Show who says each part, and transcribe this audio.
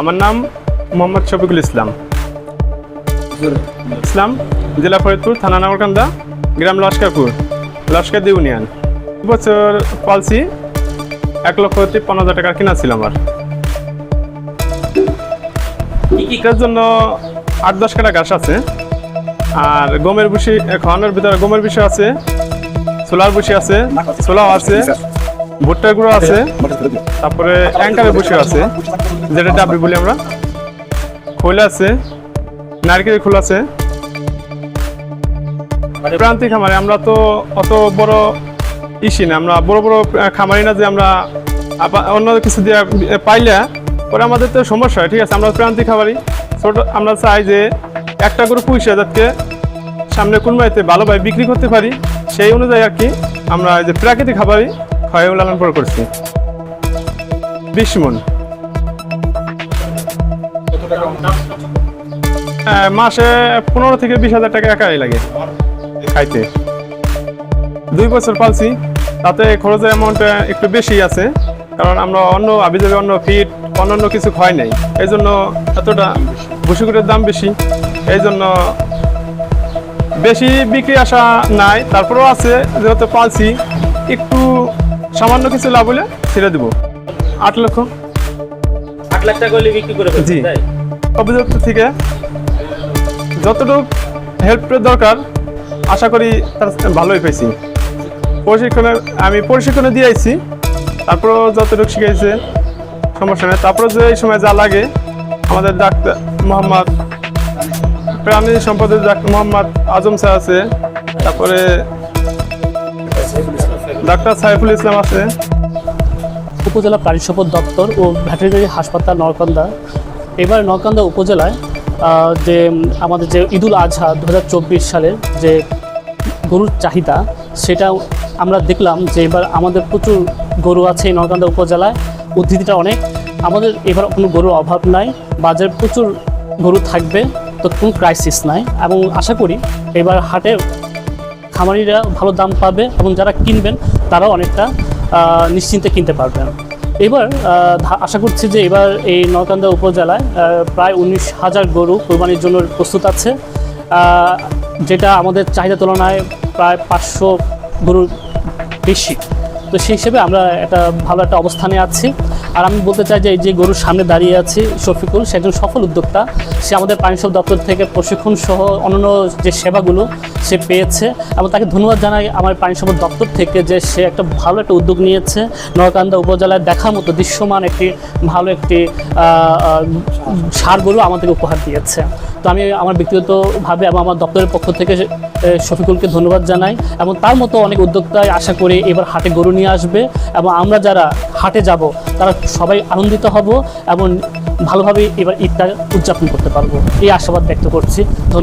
Speaker 1: আমার নাম মোহাম্মদ শফিকুল ইসলাম। ইসলাম, জেলা ফরিদপুর, থানা নামরকান্দা গ্রাম লস্করপুর লস্কর ইউনিয়ন। বছর পালছি এক লক্ষ তিপ্পান্ন হাজার টাকা কিনা ছিল আমার। এটার জন্য আট দশ কাটা ঘাস আছে, আর গমের বুসি খাওয়ানোর ভিতরে গমের বিষয় আছে সোলার বুসি আছে সোলাও আছে ভুট্টার গুঁড়ো আছে তারপরে অ্যাঙ্কারের বুসি আছে যেটা ডাবলি বলি আমরা। খোল আছে নারকেলের খোল আছে। প্রান্তিক খামারে আমরা তো অত বড় ইসি না আমরা বড় বড় খামারি না যে আমরা অন্য কিছু দিয়ে পাইলে পরে আমাদের তো সমস্যা হয় ঠিক আছে? আমরা প্রান্তিক খামারি ছোট আমরা চাই যে একটা করে পুষে যাতে সামনে কোন বাড়িতে ভালোভাবে বিক্রি করতে পারি সেই অনুযায়ী আর কি আমরা যে প্রাকৃতিক খাবারই ক্ষয় লালন পালন করছি। বিশ মন হ্যাঁ, মাসে পনেরো থেকে বিশ হাজার টাকা একাই লাগে খাইতে। দুই বছর পালছি তাতে খরচের অ্যামাউন্ট একটু বেশি আছে কারণ আমরা অন্য আবিজাবি অন্য ফিট অন্যান্য কিছু হয় নাই। এই জন্য এতটা ভুসিকুটের দাম বেশি। এই জন্য বেশি বিক্রি আসা নাই। তারপরেও আছে যেহেতু পালছি একটু সামান্য কিছু লাভ হলে ছেড়ে দেবো। আট লক্ষ।
Speaker 2: আট লাখ টাকা হলে বিক্রি করে
Speaker 1: জি। অভিযুক্ত থেকে যতটুকু হেল্পের দরকার আশা করি তার ভালোই পেয়েছি প্রশিক্ষণে আমি প্রশিক্ষণে দিয়ে আইছি। তারপরেও যতটুকু শিখেছে সমস্যা নেই। তারপরে যে এই সময় যা লাগে আমাদের ডাক্তার মোহাম্মদ প্রাণী সম্পদের ডাক্তার মোহাম্মদ আজম স্যার আছে। তারপরে ডাক্তার সাইফুল ইসলাম আছে।
Speaker 3: উপজেলা প্রাণী সম্পদ দপ্তর ও ভেটেরিনারি হাসপাতাল নরকান্দা। এবার নরকান্দা উপজেলায় যে আমাদের যে ঈদুল আজহা দু হাজার চব্বিশ সালের যে গরুর চাহিদা, সেটা আমরা দেখলাম যে এবার আমাদের প্রচুর গরু আছে এই নরকান্দা উপজেলায়। উদ্ধৃতিটা অনেক। আমাদের এবার কোনো গরুর অভাব নাই। বাজারে প্রচুর গরু থাকবে। তো কোনো ক্রাইসিস নাই। এবং আশা করি এবার হাটে খামারিরা ভালো দাম পাবে এবং যারা কিনবেন, তারাও অনেকটা নিশ্চিন্তে কিনতে পারবেন। এবার আশা করছি যে এবার এই নরকান্দা উপজেলায় প্রায় উনিশ হাজার গরু কোরবানির জন্য প্রস্তুত আছে। যেটা আমাদের চাহিদা তুলনায় প্রায় পাঁচশো গরুর বেশি। তো সেই হিসেবে আমরা একটা ভালো একটা অবস্থানে আছি। আর আমি বলতে চাই যে এই যে গরুর সামনে দাঁড়িয়ে আছি শফিকুল, সে একজন সফল উদ্যোক্তা। সে আমাদের পানি সম্পদ দপ্তর থেকে প্রশিক্ষণ সহ অন্যান্য যে সেবাগুলো সে পেয়েছে এবং তাকে ধন্যবাদ জানাই আমার পানি সম্পদ দপ্তর থেকে যে সে একটা ভালো একটা উদ্যোগ নিয়েছে। নরকান্দা উপজেলায় দেখার মতো দৃশ্যমান একটি ভালো একটি আহ, আহ, সার গরু আমাদেরকে উপহার দিয়েছে। তো আমি আমার ব্যক্তিগতভাবে এবং আমার দপ্তরের পক্ষ থেকে শফিকুলকে ধন্যবাদ জানাই এবং তার মতো অনেক উদ্যোক্তায় আশা করি এবার হাটে গরু নিয়ে আসবে এবং আমরা যারা হাটে যাব তারা সবাই আনন্দিত হব এবং ভালোভাবে এবার ঈদটা উদযাপন করতে পারব। এই আশাবাদ ব্যক্ত করছি। ধন্যবাদ।